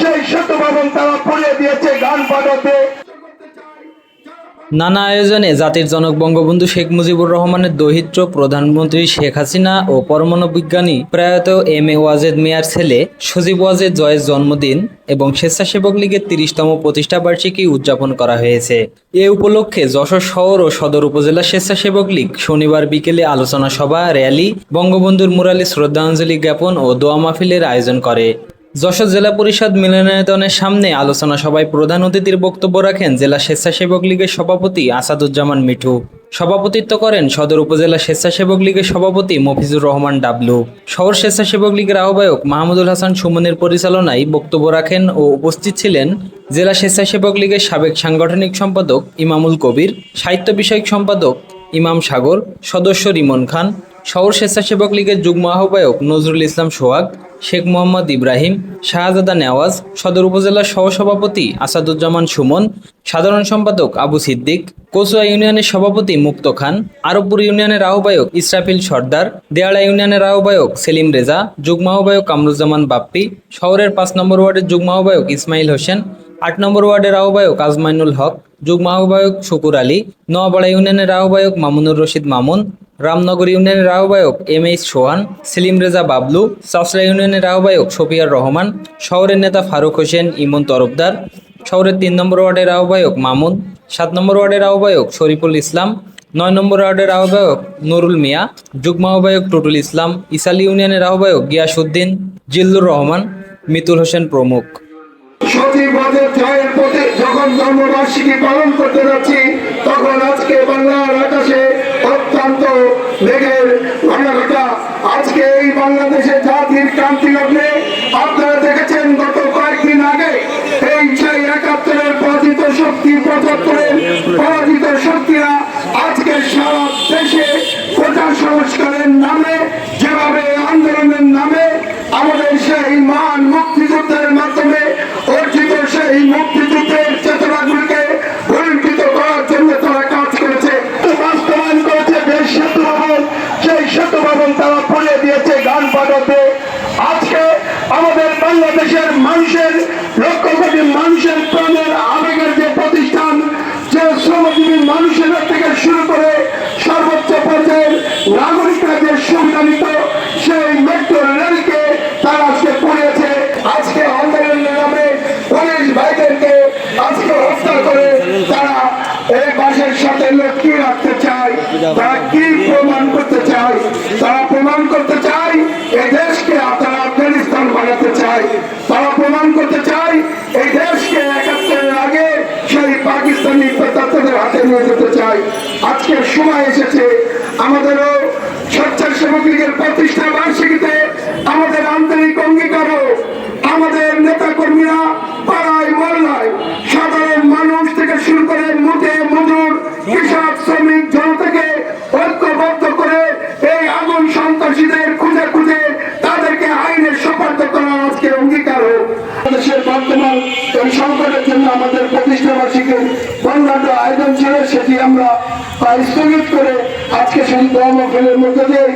সেই সেতু ভবন তারা পুড়িয়ে দিয়েছে গান বাজাতে নানা আয়োজনে জাতির জনক বঙ্গবন্ধু শেখ মুজিবুর রহমানের দৌহিত্র প্রধানমন্ত্রী শেখ হাসিনা ও পরমাণু বিজ্ঞানী প্রয়াত এম এ ওয়াজেদ মেয়ার ছেলে সজীব ওয়াজেদ জয়ের জন্মদিন এবং স্বেচ্ছাসেবক লীগের তিরিশতম প্রতিষ্ঠা বার্ষিকী উদযাপন করা হয়েছে। এ উপলক্ষে যশোর শহর ও সদর উপজেলা স্বেচ্ছাসেবক লীগ শনিবার বিকেলে আলোচনা সভা, র্যালি, বঙ্গবন্ধুর মুরালে শ্রদ্ধাঞ্জলি জ্ঞাপন ও দোয়া মাহফিলের আয়োজন করে। যশোর জেলা পরিষদ মিলনায়তনের সামনে আলোচনা সভায় প্রধান অতিথির বক্তব্য রাখেন জেলা স্বেচ্ছাসেবক লীগের সভাপতি আসাদুজ্জামান মিঠু। সভাপতিত্ব করেন সদর উপজেলা স্বেচ্ছাসেবক লীগের সভাপতি মফিজুর রহমান ডাবলু। শহর স্বেচ্ছাসেবক লীগের আহ্বায়ক মাহমুদুল হাসান সুমনের পরিচালনায় বক্তব্য রাখেন ও উপস্থিত ছিলেন জেলা স্বেচ্ছাসেবক লীগের সাবেক সাংগঠনিক সম্পাদক ইমামুল কবির, সাহিত্য বিষয়ক সম্পাদক ইমাম সাগর, সদস্য রিমন খান শহর স্বেচ্ছাসেবক লীগের যুগ্ম আহ্বায়ক নজরুল ইসলাম সোহাগ, শেখ মোহাম্মদ ইব্রাহিম, শাহজাদা নেওয়াজ, সদর উপজেলার সহসভাপতি আসাদুজ্জামান সুমন, সাধারণ সম্পাদক আবু সিদ্দিক, কচুয়া ইউনিয়নের সভাপতি মুক্ত খান, আরবপুর ইউনিয়নের আহ্বায়ক ইসরাফিল সর্দার, দেয়ালা ইউনিয়নের আহ্বায়ক সেলিম রেজা, যুগ্ম আহ্বায়ক কামরুজ্জামান বাপ্পি, শহরের পাঁচ নম্বর ওয়ার্ডের যুগ্ম আহ্বায়ক ইসমাইল হোসেন, আট নম্বর ওয়ার্ডের আহ্বায়ক আজমাইনুল হক, যুগ্ম আহ্বায়ক শুকুর আলী নোয়াপাড়া ইউনিয়নের আহ্বায়ক মামুনুর রশিদ মামুন রামনগর ইউনিয়নের আহ্বায়ক এম এইচ সোহান, সেলিম রেজা বাবলু, চাষড়া ইউনিয়নের আহ্বায়ক শফিয়ার রহমান, শহরের নেতা ফারুক হোসেন, ইমন তরফদার, শহরের তিন নম্বর ওয়ার্ডের আহ্বায়ক মামুন, সাত নম্বর ওয়ার্ডের আহ্বায়ক শরীফুল ইসলাম, নয় নম্বর ওয়ার্ডের আহ্বায়ক নুরুল মিয়া, যুগ্ম আহ্বায়ক টুটুল ইসলাম, ইসালি ইউনিয়নের আহ্বায়ক গিয়াসুদ্দিন জিল্লুর রহমান, মিতুল হোসেন প্রমুখ। পালন করতে যাচ্ছি, তখন আজকে বাংলার আকাশে মেঘের ঘনঘটা আজকে এই বাংলাদেশে জাতির ক্রান্তি আপনারা দেখেছেন গত কয়েকদিন আগে এই সেই একাত্তরের পরাজিত শক্তি পঁচাত্তরের পরাজিত শক্তিরা আজকে সারা দেশে প্রচার সংস্কারের নামে যেভাবে আমাদের বাংলাদেশের মানুষের, লক্ষ কোটি মানুষের প্রাণের আবেগের যে প্রতিষ্ঠান, যে শ্রমজীবী মানুষের থেকে শুরু করে সর্বোচ্চ পর্যায়ের নাগরিকরা যে সুবিধা নিত, সেই মেট্রো রেলকে তারা আজকে পড়িয়েছে। আজকে আন্দোলনের নামে পুলিশ ভাইদেরকে আজকে হত্যা করে তারা এই বাসের সাথে লটকিয়ে রাখতে চায়। তারা কি প্রমাণ করতে চায়? তারা পাকিস্তানি পেতাত্তাদের হাতে নিয়ে যেতে সময় এসেছে আমাদেরও স্বেচ্ছাসেবক লীগের প্রতিষ্ঠা বার্ষিকীতে আমাদের আন্তরিক আমাদের নেতা কর্মীরা পাড়ায় সাধারণ মানুষ থেকে শুরু করে মজুর কৃষক, শ্রমিক, জনতাকে ঐক্যবদ্ধ করে এই আগুন সন্ত্রাসীদের খুঁজে খুঁজে তাদেরকে আইনের সুপার্দ করা আজকে অঙ্গীকার হোক দেশের বর্তমান এই সংকটের জন্য আমাদের প্রতিষ্ঠা বার্ষিকী বন্যাঢ্য আয়োজন ছিল, সেটি আমরা স্থগিত করে আজকে সেই কর্মফলের মধ্যে দিয়ে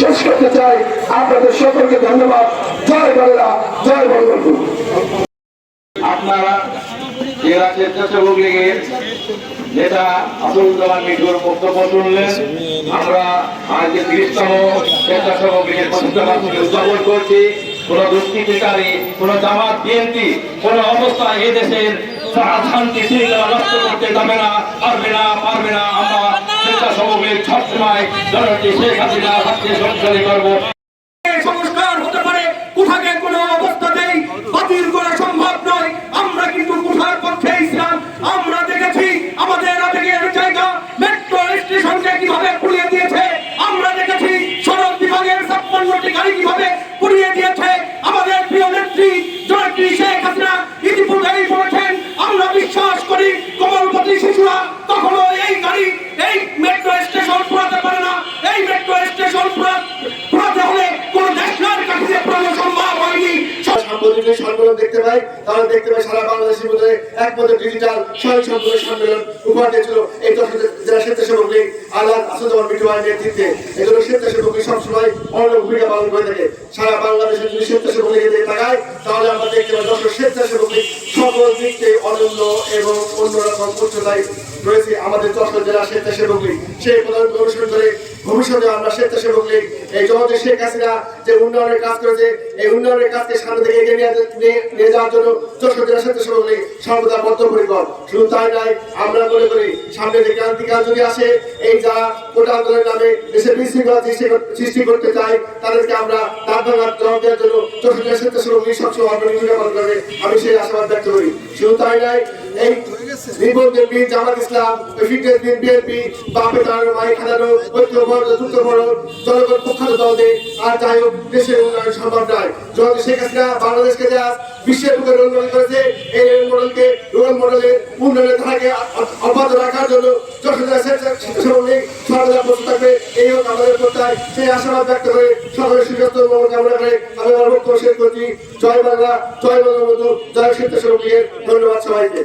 শেষ করতে চাই। আপনাদের সকলকে ধন্যবাদ। জয় বাংলা, জয় বঙ্গবন্ধু। আপনারা জেলা স্বেচ্ছাসেবক লীগের আমরা আজকে তিরিশতম স্বেচ্ছাসেবক উদযাপন করছি কোন দুষ্কৃতিকারী, কোন জামাত, বিএনপি, কোন অবস্থায় এ দেশের শান্তি শৃঙ্খলা নষ্ট করতে যাবে না, পারবে না পারবে না। আমরা স্বেচ্ছাসেবক লীগ সবসময় জনটি শেখ হাসিনা হাতকে শক্তিশালী করব। স্টেশন সাংবাদিক সম্মেলন দেখতে পাই, তাহলে দেখতে পাই সারা বাংলাদেশের মধ্যে একমাত্র ডিজিটাল স্বয়ং সম্পূর্ণ সম্মেলন উপহার দিয়েছিল এই জেলা স্বেচ্ছাসেবক লীগ আল্লাহ আসাদুর মিঠু ভাইয়ের নেতৃত্বে জন্য স্বেচ্ছাসেবক সবসময় অন্য ভূমিকা পালন করে থাকে। সারা বাংলাদেশে যদি স্বেচ্ছাসেবক লীগের দিকে তাকায়, তাহলে আমরা দেখতে পাই দর্শক স্বেচ্ছাসেবক সকল দিক থেকে অনন্য এবং অন্যরকম উচ্চতায় রয়েছে আমাদের যশোর জেলা স্বেচ্ছাসেবক সেই প্রধান অনুসরণ করে ভবিষ্যতে আমরা স্বেচ্ছাসেবক লীগ, এই জগতে শেখ হাসিনা যে উন্নয়নের কাজ করেছে, এই উন্নয়নের কাজকে সামনে থেকে এগিয়ে নিয়ে যাওয়ার জন্য জেলা স্বেচ্ছাসেবক লীগ সর্বদা বদ্ধপরিকর। শুধু তাই নয়, আমরা মনে করি সামনে যে ক্রান্তিকাল যদি আসে, এই যারা কোটা আন্দোলনের নামে দেশে বিশৃঙ্খলা সৃষ্টি করতে চায়, তাদেরকে আমরা তার ভাঙার জবাব দেওয়ার জন্য জেলা স্বেচ্ছাসেবক লীগ সবসময় অগ্রণী পালন করবে আমি সেই আশাবাদ ব্যক্ত করি। শুধু তাই নয়, এই নিবন্ধের বীর জামাত ইসলাম ফিটনেস বিন বিএনপি, বাপে তার মাই খাদানো ঐক্য বড় দ্রুত বড় জনগণ প্রখ্যাত দলদের আর যাই হোক, দেশের উন্নয়ন সম্ভব নয়। যখন শেখ হাসিনা বাংলাদেশকে যা বিশ্বের বুকে রোল মডেল করেছে, এই রোল মডেলকে রোল মডেলের উন্নয়নের ধারাকে অব্যাহত রাখার জন্য ধন্যবাদ সবাইকে।